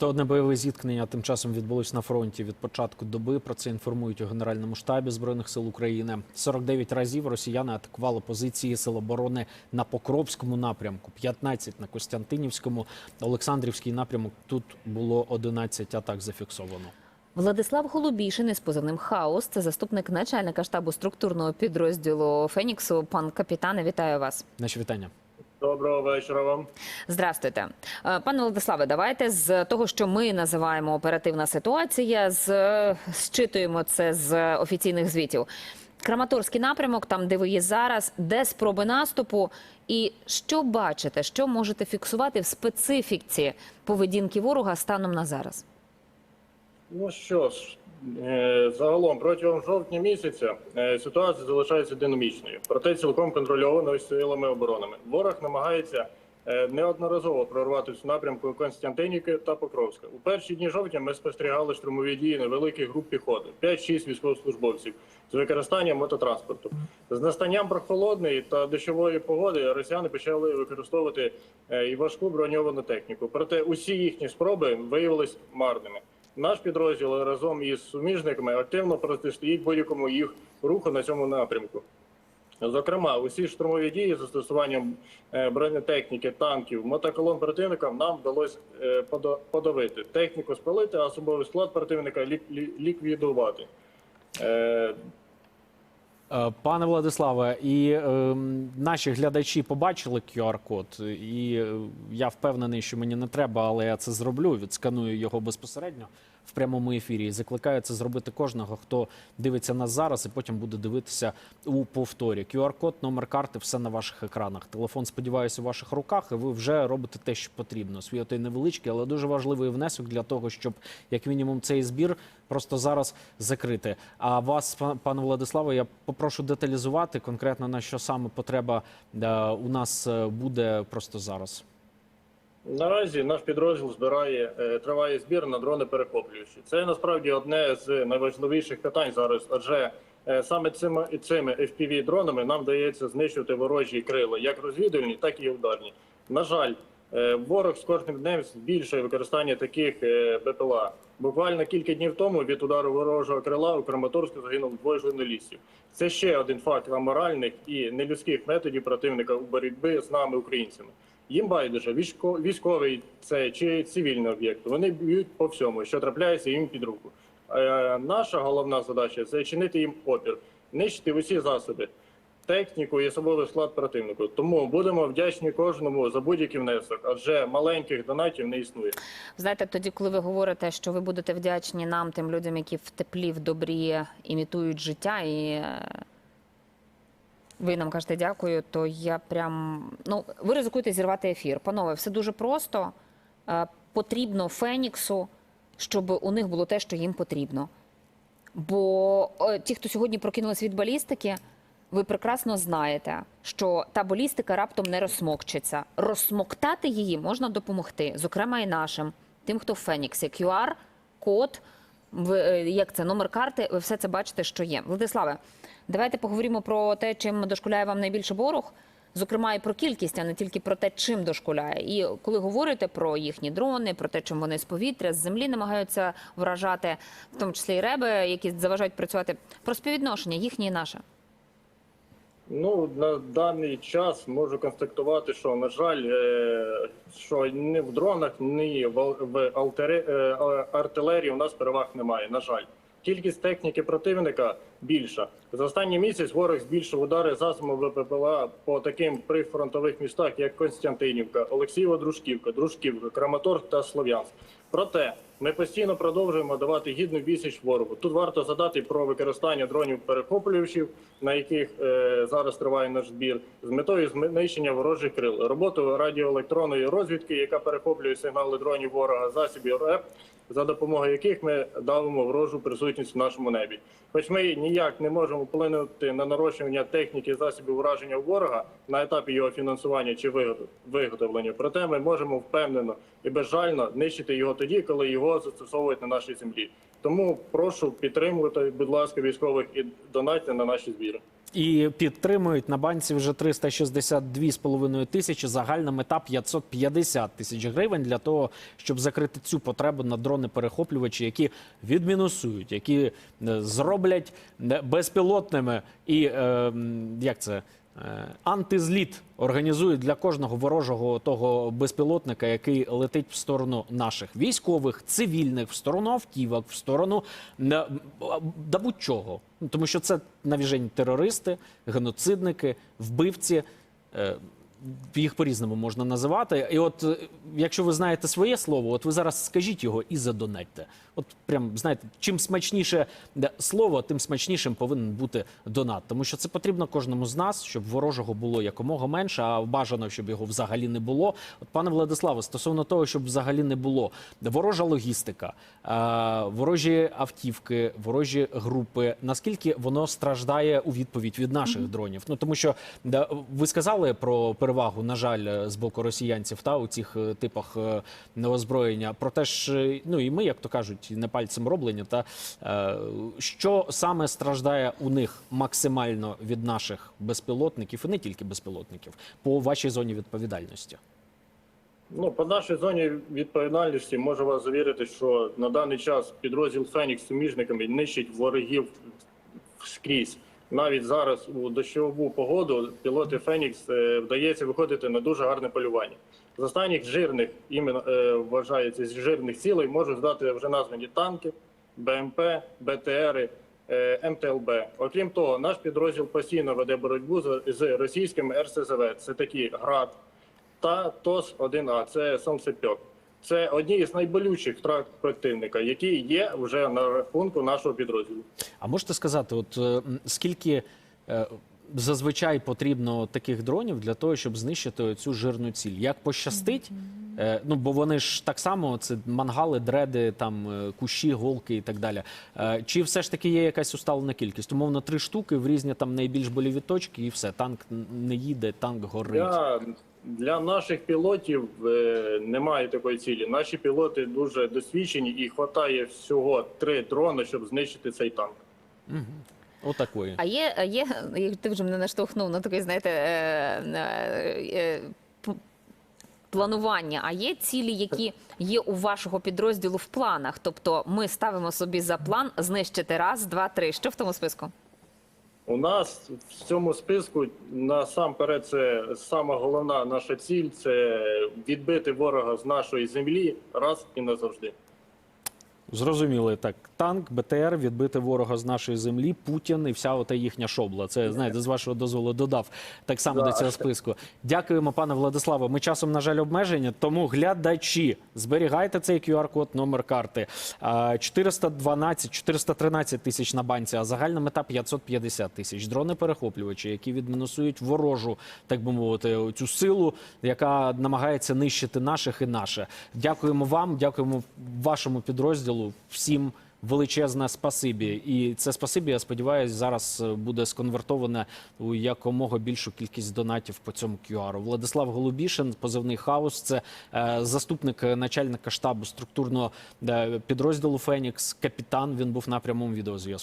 101 бойове зіткнення тим часом відбулось на фронті від початку доби. Про це інформують у Генеральному штабі збройних сил України. 49 разів росіяни атакували позиції сил оборони на Покровському напрямку, 15 на Костянтинівському, Олександрівський напрямок. Тут було 11 атак зафіксовано. Владислав Голубішин із позивним Хаос. Це заступник начальника штабу структурного підрозділу Феніксу. Пан капітане, вітаю вас. Наші вітання. Доброго вечора вам. Здрастуйте, Е, пане Владиславе. Давайте з того, що ми називаємо оперативна ситуація, з зчитуємо це з офіційних звітів. Краматорський напрямок, там де ви є зараз, де спроби наступу, і що бачите, що можете фіксувати в специфіці поведінки ворога станом на зараз? Ну що ж, е, загалом протягом жовтня місяця е, ситуація залишається динамічною, проте цілком контрольованою силами оборони. Ворог намагається е, неодноразово прорватися в напрямку Константинівки та Покровська. У перші дні жовтня ми спостерігали штурмові дії невеликих груп піхоти, 5-6 військовослужбовців з використанням мототранспорту. З настанням прохолодної та дощової погоди росіяни почали використовувати е, і важку броньовану техніку. Проте усі їхні спроби виявились марними. Наш підрозділ разом із суміжниками активно протистоїть будь-якому їх руху на цьому напрямку. Зокрема, усі штурмові дії з застосуванням е, бронетехніки, танків, мотоколон противника нам вдалося е, подавити. Техніку спалити, а особовий склад противника лік- лі- ліквідувати. Е, Пане Владиславе, і е, наші глядачі побачили QR-код, і е, я впевнений, що мені не треба, але я це зроблю. Відсканую його безпосередньо в прямому ефірі. І закликаю це зробити кожного, хто дивиться нас зараз, і потім буде дивитися у повторі. QR-код, номер карти, все на ваших екранах. Телефон, сподіваюся, у ваших руках, і ви вже робите те, що потрібно. Свій той невеличкий, але дуже важливий внесок для того, щоб як мінімум цей збір просто зараз закрити. А вас, пан- пане Владиславе, я попрошу деталізувати конкретно на що саме потреба е, у нас е, буде просто зараз. Наразі наш підрозділ збирає е, триває збір на дрони перехоплюючі. Це насправді одне з найважливіших питань зараз, адже е, саме цими цими fpv дронами нам вдається знищувати ворожі крила, як розвідувальні, так і ударні. На жаль, е, ворог з кожним днем збільшує використання таких БПЛА. Буквально кілька днів тому від удару ворожого крила у Краматорську загинув двоє журналістів. Це ще один факт аморальних і нелюдських методів противника у боротьбі з нами, українцями. Їм байдуже військо- військовий це чи цивільний об'єкт. Вони б'ють по всьому, що трапляється їм під руку. Е, наша головна задача це чинити їм опір, нищити усі засоби, техніку і особовий склад противнику. Тому будемо вдячні кожному за будь-який внесок, адже маленьких донатів не існує. Знаєте, тоді, коли ви говорите, що ви будете вдячні нам, тим людям, які в теплі, в добрі імітують життя, і е, ви нам кажете дякую, то я прям ну ви ризикуєте зірвати ефір. Панове, все дуже просто. Е, Потрібно Феніксу, щоб у них було те, що їм потрібно. Бо е, ті, хто сьогодні прокинулись від балістики, ви прекрасно знаєте, що та балістика раптом не розсмокчиться. Розсмоктати її можна допомогти, зокрема і нашим, тим, хто в Феніксі. QR, код, як це, номер карти, ви все це бачите, що є. Владиславе, давайте поговоримо про те, чим дошкуляє вам найбільше ворог. Зокрема, і про кількість, а не тільки про те, чим дошкуляє. І коли говорите про їхні дрони, про те, чим вони з повітря, з землі намагаються вражати, в тому числі і реби, які заважають працювати, про співвідношення їхнє і наше. Ну на даний час можу констатувати, що на жаль, е, що ні в дронах, ні в е, артилерії у нас переваг немає. На жаль, кількість техніки противника більша. За останній місяць ворог збільшив удари засобами ВППЛА по таким прифронтових містах, як Константинівка, Олексієва, Дружківка, Краматорськ та Слов'янськ. Проте ми постійно продовжуємо давати гідну відсіч ворогу. Тут варто задати про використання дронів перехоплювачів, на яких е, зараз триває наш збір, з метою знищення ворожих крил, роботу радіоелектронної розвідки, яка перехоплює сигнали дронів ворога, засобів РЕП, за допомогою яких ми давимо ворожу присутність в нашому небі. Хоч ми ніяк не можемо вплинути на нарощування техніки засобів ураження ворога на етапі його фінансування чи виготов- виготовлення, проте ми можемо впевнено і безжально нищити його тоді, коли його застосовують на нашій землі. Тому прошу підтримувати, будь ласка, військових і донатьте на наші збіри. І підтримують на банці вже 362,5 тисячі. Загальна мета 550 тисяч гривень для того, щоб закрити цю потребу на дрони-перехоплювачі, які відмінусують, які е, зроблять е, безпілотними і е, як це. Е, Антизліт організують для кожного ворожого того безпілотника, який летить в сторону наших військових, цивільних, в сторону автівок, в сторону е, да будь-чого. Тому що це навіжені терористи, геноцидники, вбивці. Е, Їх по-різному можна називати. І от е, якщо ви знаєте своє слово, от ви зараз скажіть його і задонатьте. От прям знаєте, чим смачніше де слово, тим смачнішим повинен бути донат. Тому що це потрібно кожному з нас, щоб ворожого було якомога менше, а бажано, щоб його взагалі не було. От пане Владиславе, стосовно того, щоб взагалі не було, ворожа логістика, е, ворожі автівки, ворожі групи. Наскільки воно страждає у відповідь від наших дронів? Ну тому що ви сказали про перевагу, на жаль, з боку росіянців та у цих е, типах е, неозброєння. Проте ж, е, ну і ми, як то кажуть, не пальцем роблені. Та е, що саме страждає у них максимально від наших безпілотників, і не тільки безпілотників, по вашій зоні відповідальності? Ну, по нашій зоні відповідальності можу вас завірити, що на даний час підрозділ Фенікс суміжниками нищить ворогів скрізь. Навіть зараз у дощову погоду пілоти Фенікс е, вдається виходити на дуже гарне полювання. З останніх жирних іменно е, вважається з жирних цілей можуть здати вже названі танки, БМП, БТРи, е, МТЛБ. Окрім того, наш підрозділ постійно веде боротьбу з, російськими РСЗВ. Це такі град та ТОС 1А. Це сонцепьок. Це одні із найболючіших втрат противника, які є вже на рахунку нашого підрозділу. А можете сказати, от е, скільки е, зазвичай потрібно таких дронів для того, щоб знищити цю жирну ціль? Як пощастить? Е, Ну, бо вони ж так само, це мангали, дреди, там кущі, голки і так далі. Чи все ж таки є якась усталена кількість? Умовно, три штуки в різні там найбільш боліві точки, і все. Танк не їде, танк горить. Для, для наших пілотів е, немає такої цілі. Наші пілоти дуже досвідчені і вистачає всього три дрони, щоб знищити цей танк. Отакої. А є, а є, як ти вже мене наштовхнув на такий, знаєте, е, е, е, планування. А є цілі, які є у вашого підрозділу в планах? Тобто ми ставимо собі за план знищити раз, два, три. Що в тому списку? У нас в цьому списку насамперед це сама головна наша ціль це відбити ворога з нашої землі раз і назавжди. Зрозуміли так. Танк, БТР, відбити ворога з нашої землі, Путін і вся ота їхня шобла. Це знаєте, з вашого дозволу додав так само Да. до цього списку. Дякуємо, пане Владиславе. Ми часом, на жаль, обмежені. Тому глядачі, зберігайте цей QR-код, номер карти. А, 412, 413 тисяч на банці, а загальна мета 550 тисяч. Дрони перехоплювачі, які відмінусують ворожу, так би мовити, цю силу, яка намагається нищити наших і наше. Дякуємо вам, дякуємо вашому підрозділу. Всім величезне спасибі. І це спасибі, я сподіваюся, зараз е, буде сконвертоване у якомога більшу кількість донатів по цьому QR. Владислав Голубішин, позивний хаос. Це е, заступник начальника штабу структурного е, підрозділу Фенікс, капітан. Він був на прямому відеозв'язку.